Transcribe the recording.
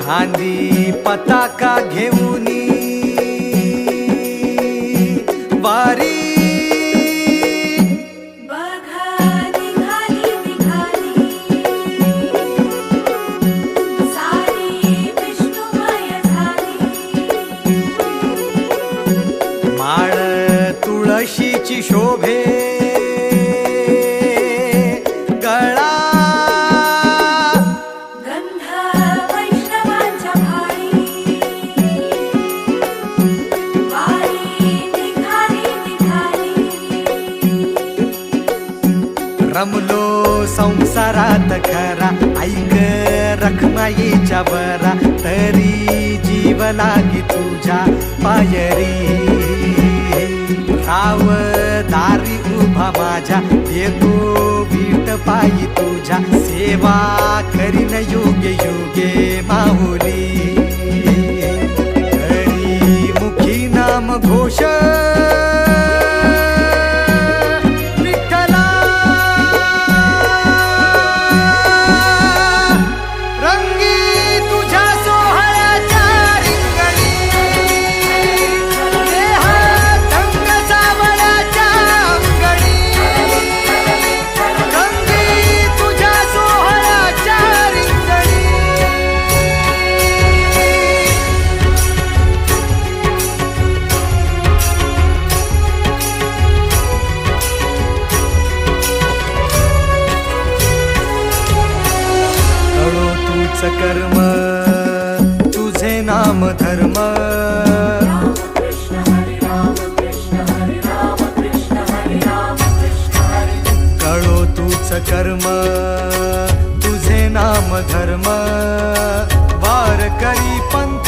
खांदी पताका घेऊनी वारी तुळशीची शोभे. गळा. रमलो संसारात खरा. ऐक रखमाईच्या बरा तरी जीव लागी तुझ्या पायरी. राव दारी उभा माझ्या येतो वीट पायी तुझ्या. तूच कर्म तुझे नाम धर्म. कळो तूच कर्म तुझे नाम धर्म. वार करी पंथा